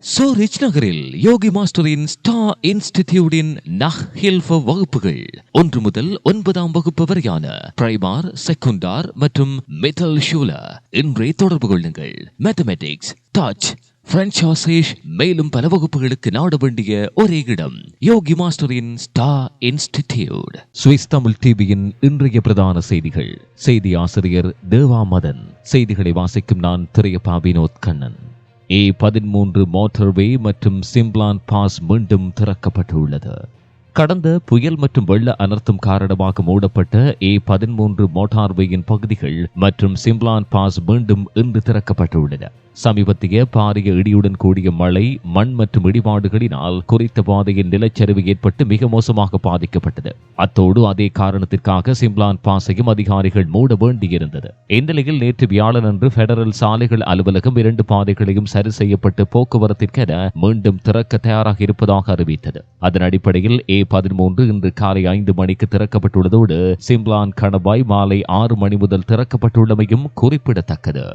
சோரிச் நகரில் யோகி மாஸ்டரின் ஸ்டா இன்ஸ்டிடியூடின் நஹ் ஹில்ஃப வகுப்புகள். ஒன்று முதல் ஒன்பதாம் வகுப்பு வரையான பிரைமார் செகுண்டார் மற்றும் மெட்டல் ஷூல. இன்றே தொடர்பு கொள்ளுங்கள். மேத்தமெட்டிக்ஸ் டச் பிரெஞ்ச் ஆசேஷ் மேலும் பல வகுப்புகளுக்கு நாட வேண்டிய ஒரே இடம் யோகி மாஸ்டரின் ஸ்டா இன்ஸ்டிடியூட். சுவிஸ் தமிழ் டிவியின் இன்றைய பிரதான செய்திகள். செய்தி ஆசிரியர் தேவா மதன். செய்திகளை வாசிக்கும் நான் திரையப்பா வினோத் கண்ணன். ஏ பதிமூன்று மோட்டார்வே மற்றும் சிம்ப்ளான் பாஸ் மீண்டும் திறக்கப்பட்டுள்ளது. கடந்த புயல் மற்றும் வெள்ள அனர்த்தம் காரணமாக மூடப்பட்ட ஏ பதிமூன்று மோட்டார்வேயின் பகுதிகள் மற்றும் சிம்ப்ளான் பாஸ் மீண்டும் இன்று திறக்கப்பட்டுள்ளன. சமீபத்திய பாரிய இடியுடன் கூடிய மழை மண் மற்றும் இடிபாடுகளினால் குறித்த பாதையின் நிலச்சரிவு ஏற்பட்டு மிக மோசமாக பாதிக்கப்பட்டது. அத்தோடு அதே காரணத்திற்காக சிம்லான் பாசையும் அதிகாரிகள் மூட வேண்டியிருந்தது. இந்நிலையில் நேற்று வியாழனன்று பெடரல் சாலைகள் அலுவலகம் இரண்டு பாதைகளையும் சரி செய்யப்பட்டு போக்குவரத்திற்கென மீண்டும் திறக்க தயாராக இருப்பதாக அறிவித்தது. அதன் அடிப்படையில் ஏ பதிமூன்று இன்று காலை ஐந்து மணிக்கு திறக்கப்பட்டுள்ளதோடு சிம்லான் கணவாய் மாலை ஆறு மணி முதல் திறக்கப்பட்டுள்ளமையும் குறிப்பிடத்தக்கது.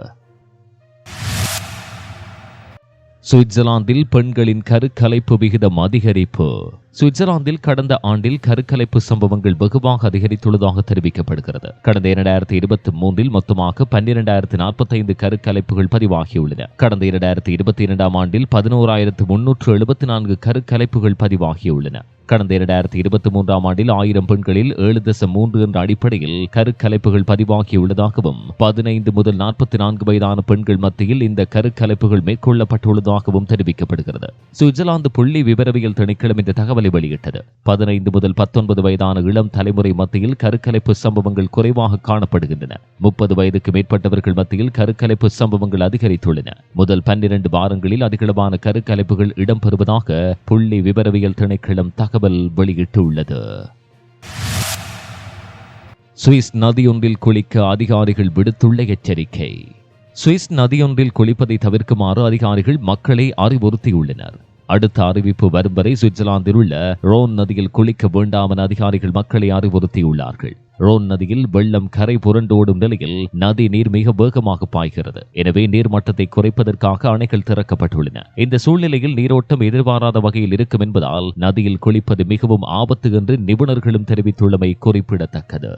சுவிட்சர்லாந்தில் பெண்களின் கருக்கலைப்பு விகிதம் அதிகரிப்பு. சுவிட்சர்லாந்தில் கடந்த ஆண்டில் கருக்கலைப்பு சம்பவங்கள் வெகுவாக அதிகரித்துள்ளதாக தெரிவிக்கப்படுகிறது. கடந்த இரண்டாயிரத்தி இருபத்தி மூன்றில் மொத்தமாக பன்னிரண்டாயிரத்தி நாற்பத்தைந்து கருக்கலைப்புகள் பதிவாகியுள்ளன. கடந்த இரண்டாயிரத்தி இருபத்தி இரண்டாம் ஆண்டில் பதினோராயிரத்து முன்னூற்று எழுபத்தி நான்கு கருக்கலைப்புகள் பதிவாகியுள்ளன. கடந்த இரண்டாயிரத்தி இருபத்தி மூன்றாம் ஆண்டில் ஆயிரம் பெண்களில் ஏழு தசம் மூன்று என்ற அடிப்படையில் கருக்கலைப்புகள் பதிவாகியுள்ளதாகவும் பதினைந்து முதல் நாற்பத்தி நான்கு வயதான பெண்கள் மத்தியில் இந்த கருக்கலைப்புகள் மேற்கொள்ளப்பட்டுள்ளதாகவும் தெரிவிக்கப்படுகிறது. சுவிட்சர்லாந்து புள்ளி விவரவியல் திணைக்களம் இந்த தகவலை வெளியிட்டது. பதினைந்து முதல் பத்தொன்பது வயதான இளம் தலைமுறை மத்தியில் கருக்கலைப்பு சம்பவங்கள் குறைவாக காணப்படுகின்றன. முப்பது வயதுக்கு மேற்பட்டவர்கள் மத்தியில் கருக்கலைப்பு சம்பவங்கள் அதிகரித்துள்ளன. முதல் பன்னிரண்டு வாரங்களில் அதிகளவான கருக்கலைப்புகள் இடம்பெறுவதாக புள்ளி விவரவியல் திணைக்களம் தகவல் வெளியிட்டுள்ளது. சுவிஸ் நதியொன்றில் குளிக்க அதிகாரிகள் விடுத்துள்ள எச்சரிக்கை. சுவிஸ் நதியொன்றில் குளிப்பதை தவிர்க்குமாறு அதிகாரிகள் மக்களை அறிவுறுத்தியுள்ளனர். அடுத்த அறிவிப்பு வரும் வரை சுவிட்சர்லாந்தில் உள்ள ரோன் நதியில் குளிக்க வேண்டாம் என அதிகாரிகள் மக்களை அறிவுறுத்தியுள்ளார்கள். ரோன் நதியில் வெள்ளம் கரை புரண்டோடும் நிலையில் நதி நீர் மிக வேகமாக பாய்கிறது. எனவே நீர்மட்டத்தை குறைப்பதற்காக அணைகள் திறக்கப்பட்டுள்ளன. இந்த சூழ்நிலையில் நீரோட்டம் எதிர்பாராத வகையில் இருக்கும் என்பதால் நதியில் குளிப்பது மிகவும் ஆபத்து என்று நிபுணர்களும் தெரிவித்துள்ளமை குறிப்பிடத்தக்கது.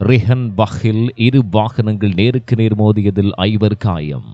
ரிஹன் பஹில் இரு வாகனங்கள் நேருக்கு நேர் மோதியதில் ஐவர் காயம்.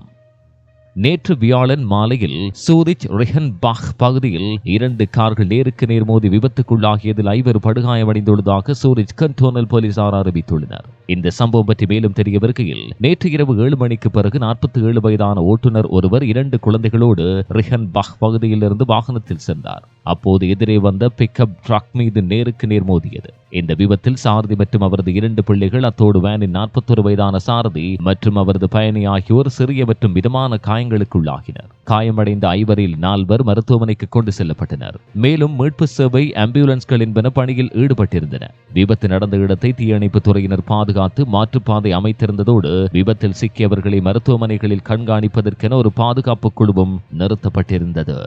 நேற்று வியாழன் மாலையில் சூரிச் ரிஹன்பாக் பகுதியில் இரண்டு கார்கள் நேருக்கு நேர் மோதி விபத்துக்குள்ளாகியதில் ஐவர் படுகாயமடைந்துள்ளதாக சூரிச் கண்டோனல் போலீசார் அறிவித்துள்ளனர். இந்த சம்பவம் பற்றி மேலும் தெரிய வருகையில் நேற்று இரவு ஏழு மணிக்கு பிறகு நாற்பத்தி ஏழு வயதான ஓட்டுநர் ஒருவர் இரண்டு குழந்தைகளோடு ரிஹன்பாக் பகுதியில் பகுதியிலிருந்து வாகனத்தில் சென்றார். அப்போது எதிரே வந்த பிக்கப் ட்ரக் மீது நேருக்கு நேர் மோதியது. இந்த விபத்தில் சாரதி மற்றும் அவரது இரண்டு பிள்ளைகள் அத்தோடு வேனின் நாற்பத்தொரு வயதான சாரதி மற்றும் அவரது பயணி ஆகியோர் சிறிய மற்றும் மிதமான காயங்களுக்குள்ளாகினர். காயமடைந்த ஐவரில் நால்வர் மருத்துவமனைக்கு கொண்டு செல்லப்பட்டனர். மேலும் மீட்பு சேவை ஆம்புலன்ஸ்கள் என்பன பணியில் ஈடுபட்டிருந்தன. விபத்து நடந்த இடத்தை தீயணைப்பு துறையினர் பாதுகாப்பு பாதுகாத்து மாற்றுப்பாதை அமைத்திருந்ததோடு விபத்தில் சிக்கியவர்களை மருத்துவமனைகளில் கண்காணிப்பதற்கென ஒரு பாதுகாப்பு குழுவும் நிறுத்தப்பட்டிருந்தது.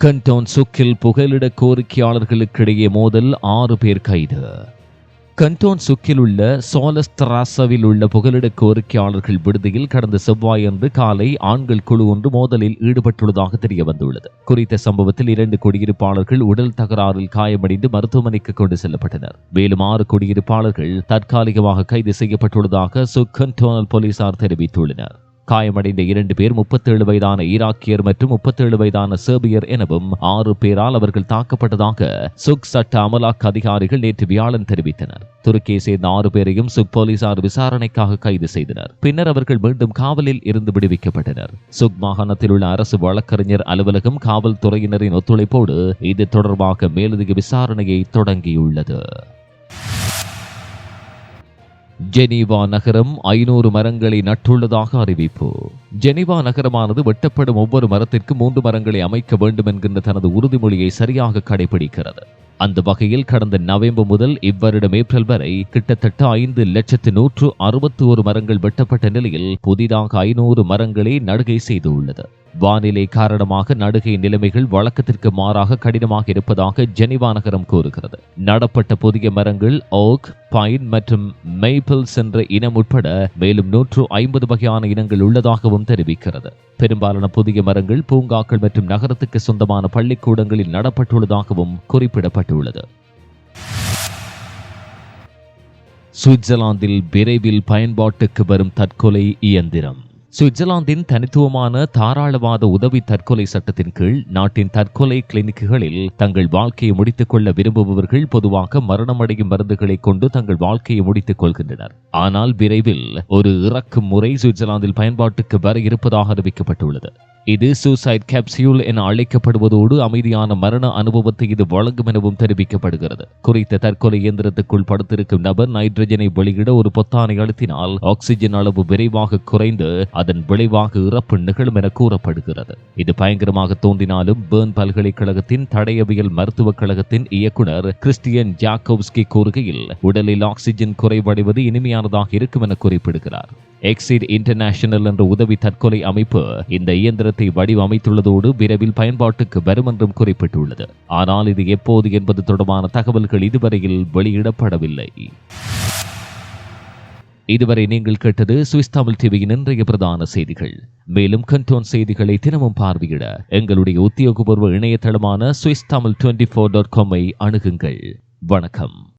கண்டோன் சுக்கில் புகலிட கோரிக்கையாளர்களுக்கிடையே மோதல் ஆறு பேர் கைது. கண்டோன் சுக்கில் உள்ள சோலஸ்தராசவில் உள்ள புகலிட கோரிக்கையாளர்கள் விடுதியில் கடந்த செவ்வாயன்று காலை ஆண்கள் குழு ஒன்று மோதலில் ஈடுபட்டுள்ளதாக தெரிய வந்துள்ளது குறித்த சம்பவத்தில் இரண்டு குடியிருப்பாளர்கள் உடல் தகராறில் காயமடைந்து மருத்துவமனைக்கு கொண்டு செல்லப்பட்டனர். மேலும் ஆறு குடியிருப்பாளர்கள் தற்காலிகமாக கைது செய்யப்பட்டுள்ளதாக சுக்கன்டோனல் போலீசார் தெரிவித்துள்ளனர். காயமடைந்த இரண்டு பேர் முப்பத்தேழு வயதான ஈராக்கியர் மற்றும் முப்பத்தேழு வயதான சேர்பியர் எனவும் ஆறு பேரால் அவர்கள் தாக்கப்பட்டதாக சுக் சட்ட அமலாக்க அதிகாரிகள் நேற்று வியாழன் தெரிவித்தனர். துருக்கியை சேர்ந்த ஆறு பேரையும் சுக் போலீசார் விசாரணைக்காக கைது செய்தனர். பின்னர் அவர்கள் மீண்டும் காவலில் இருந்து விடுவிக்கப்பட்டனர். சுக் மாகாணத்தில் உள்ள அரசு வழக்கறிஞர் அலுவலகம் காவல்துறையினரின் ஒத்துழைப்போடு இது தொடர்பாக மேலதிக விசாரணையை தொடங்கியுள்ளது. ஜெனீவா நகரம் ஐநூறு மரங்களை நட்டுள்ளதாக அறிவிப்பு. ஜெனீவா நகரமானது வெட்டப்படும் ஒவ்வொரு மரத்திற்கு மூன்று மரங்களை அமைக்க வேண்டும் என்கின்ற தனது உறுதிமொழியை சரியாக கடைபிடிக்கிறது. அந்த வகையில் கடந்த நவம்பர் முதல் இவ்வருடம் ஏப்ரல் வரை கிட்டத்தட்ட ஐந்து லட்சத்து நூற்று அறுபத்தி ஒரு மரங்கள் வெட்டப்பட்ட நிலையில் புதிதாக ஐநூறு மரங்களை நடுகை செய்துள்ளது. வானிலை காரணமாக நடுகை நிலைமைகள் வழக்கத்திற்கு மாறாக கடினமாக இருப்பதாக ஜெனிவா நகரம் கூறுகிறது. நடப்பட்ட புதிய மரங்கள் ஓக் பைன் மற்றும் மெய்பிள்ஸ் என்ற இனம் உட்பட மேலும் நூற்று ஐம்பது வகையான இனங்கள் உள்ளதாகவும் தெரிவிக்கிறது. பெரும்பாலான புதிய மரங்கள் பூங்காக்கள் மற்றும் நகரத்துக்கு சொந்தமான பள்ளிக்கூடங்களில் நடப்பட்டுள்ளதாகவும் குறிப்பிடப்பட்டுள்ளது சுவிட்சர்லாந்தில் விரைவில் பயன்பாட்டுக்கு வரும் தற்கொலை இயந்திரம். சுவிட்சர்லாந்தின் தனித்துவமான தாராளவாத உதவி தற்கொலை சட்டத்தின் கீழ் நாட்டின் தற்கொலை கிளினிக்குகளில் தங்கள் வாழ்க்கையை முடித்துக் கொள்ள விரும்புபவர்கள் பொதுவாக மரணமடையும் மருந்துகளை கொண்டு தங்கள் வாழ்க்கையை முடித்துக் கொள்கின்றனர். ஆனால் விரைவில் ஒரு இறக்கும் முறை சுவிட்சர்லாந்தில் பயன்பாட்டுக்கு வர இருப்பதாக அறிவிக்கப்பட்டுள்ளது. இது சூசைட் கேப்சியூல் என அழைக்கப்படுவதோடு அமைதியான மரண அனுபவத்தை இது வழங்கும் எனவும் தெரிவிக்கப்படுகிறது. குறித்த தற்கொலை இயந்திரத்துக்குள் படுத்திருக்கும் நபர் நைட்ரஜனை வெளியிட ஒரு பொத்தானை அழுத்தினால் ஆக்சிஜன் அளவு விரைவாக குறைந்து அதன் விளைவாக இறப்பு நிகழும் என கூறப்படுகிறது. இது பயங்கரமாக தோன்றினாலும் பேர்ன் பல்கலைக்கழகத்தின் தடயவியல் மருத்துவக் கழகத்தின் இயக்குனர் கிறிஸ்டியன் ஜாக்கோவ்ஸ்கி கூறுகையில் உடலில் ஆக்சிஜன் குறைவடைவது இனிமையானதாக இருக்கும் என குறிப்பிடுகிறார். எக்ஸிட் இன்டர்நேஷனல் என்ற உதவி தற்கொலை அமைப்பு இந்த இயந்திரத்தை வடிவமைத்துள்ளதோடு விரைவில் பயன்பாட்டுக்கு வரும் என்றும் குறிப்பிட்டுள்ளது. ஆனால் இது எப்போது என்பது தொடர்பான தகவல்கள் இதுவரையில் வெளியிடப்படவில்லை. இதுவரை நீங்கள் கேட்டது சுவிஸ் தமிழ் டிவியின் இன்றைய பிரதான செய்திகள். மேலும் கண்டோன் செய்திகளை தினமும் பார்வையிட எங்களுடைய உத்தியோகபூர்வ இணையதளமான Swiss Tamil twenty four dot காமை அணுகுங்கள். வணக்கம்.